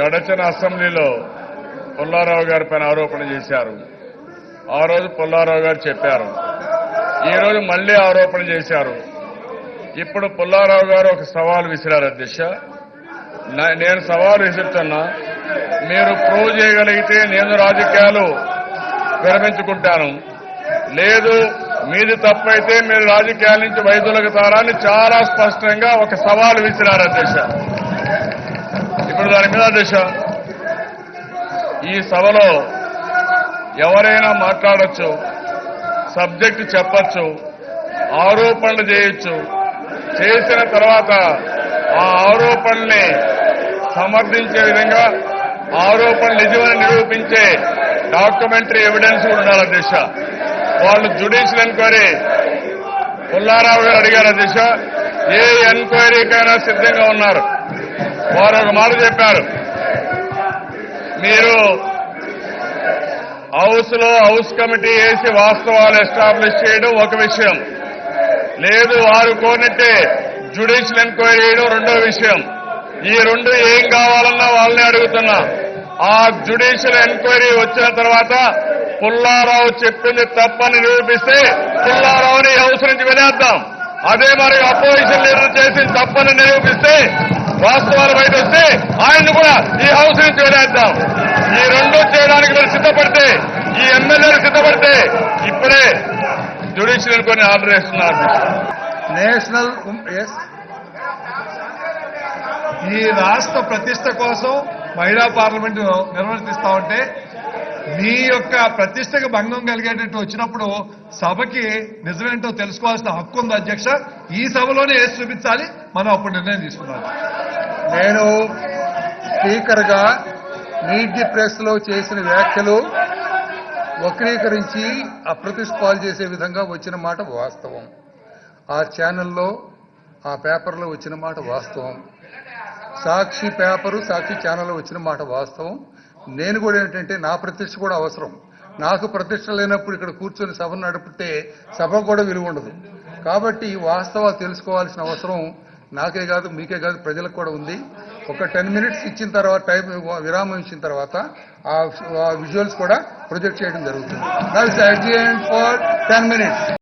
గడచిన అసెంబ్లీలో పుల్లారావు గారి పైన ఆరోపణ చేశారు. ఆ రోజు పుల్లారావు గారు చెప్పారు. ఈరోజు మళ్ళీ మళ్ళీ ఆరోపణ చేశారు. ఇప్పుడు పుల్లారావు గారు ఒక సవాల్ విసిరారు అధ్యక్ష. నేను సవాల్ విసురుతున్నా. మీరు ప్రూవ్ చేయగలిగితే నేను రాజకీయాలు విరమించుకుంటాను. లేదు మీది తప్పైతే మీరు రాజకీయాల నుంచి వైద్యులకు తారని చాలా స్పష్టంగా ఒక సవాల్ విసిరారు అధ్యక్ష. ఇప్పుడు దాని మీద దశ ఈ సభలో ఎవరైనా మాట్లాడచ్చు సబ్జెక్ట్ చెప్పచ్చు ఆరోపణలు చేయొచ్చు చేసిన తర్వాత ఆ ఆరోపణల్ని సమర్థించే విధంగా ఆరోపణలు నిజమని నిరూపించే డాక్యుమెంటరీ ఎవిడెన్స్ కూడా ఉండాలి దిశ వాళ్ళు జ్యుడిషియల్ ఎంక్వైరీ పుల్లారావు గారు అడిగారు దిశ ఏ ఎంక్వైరీకైనా సిద్ధంగా ఉన్నారు. వారు ఒక మాట చెప్పారు. మీరు హౌస్లో హౌస్ కమిటీ వేసి వాస్తవాలు ఎస్టాబ్లిష్ చేయడం ఒక విషయం. లేదు వారు కోరినట్టే జ్యుడిషియల్ ఎంక్వైరీ చేయడం రెండో విషయం. ఈ రెండు ఏం కావాలన్నా వాళ్ళని అడుగుతున్నా. ఆ జ్యుడిషియల్ ఎంక్వైరీ వచ్చిన తర్వాత పుల్లారావు చెప్పింది తప్పని నిరూపిస్తే పుల్లారావుని హౌస్ నుంచి వెళ్ళేద్దాం అదే మరి అపోజిషన్ లీడర్ చేసింది తప్పని నిరూపిస్తే వాస్తవాలు బయట వస్తే ఆయన్ని కూడా ఈ హౌస్ నుంచి వెళ్ళేద్దాం ఈ రెండు చేయడానికి మీరు సిద్ధపడితే ఈ ఎమ్మెల్యేలు సిద్ధపడితే ఇప్పుడే జ్యుడిషియల్ కొన్ని ఆర్డర్ వేస్తున్నారు. నేషనల్ ఈ రాష్ట్ర ప్రతిష్ట కోసం మహిళా పార్లమెంట్ నిర్వర్తిస్తా ఉంటే మీ యొక్క ప్రతిష్టకు భంగం కలిగేటట్టు వచ్చినప్పుడు సభకి నిజమేంటో తెలుసుకోవాల్సిన హక్కు ఉంది అధ్యక్ష. ఈ సభలోనే వేసి చూపించాలి? మనం అప్పుడు నిర్ణయం తీసుకున్నాం నేను స్పీకర్గా నీట్ మీట్ ది చేసిన వ్యాఖ్యలు వక్రీకరించి అప్రతిష్పాలు చేసే విధంగా వచ్చిన మాట వాస్తవం. ఆ ఛానల్లో ఆ పేపర్లో వచ్చిన మాట వాస్తవం. సాక్షి పేపరు సాక్షి ఛానల్లో వచ్చిన మాట వాస్తవం. నేను కూడా ఏంటంటే నా ప్రతిష్ట కూడా అవసరం. నాకు ప్రతిష్ట లేనప్పుడు ఇక్కడ కూర్చొని సభను నడిపితే సభ కూడా విలువ ఉండదు. కాబట్టి వాస్తవాలు తెలుసుకోవాల్సిన అవసరం నాకే కాదు మీకే కాదు ప్రజలకు కూడా ఉంది. ఒక టెన్ మినిట్స్ ఇచ్చిన తర్వాత టైం విరామం ఇచ్చిన తర్వాత ఆ విజువల్స్ కూడా ప్రొజెక్ట్ చేయడం జరుగుతుంది. For ten minutes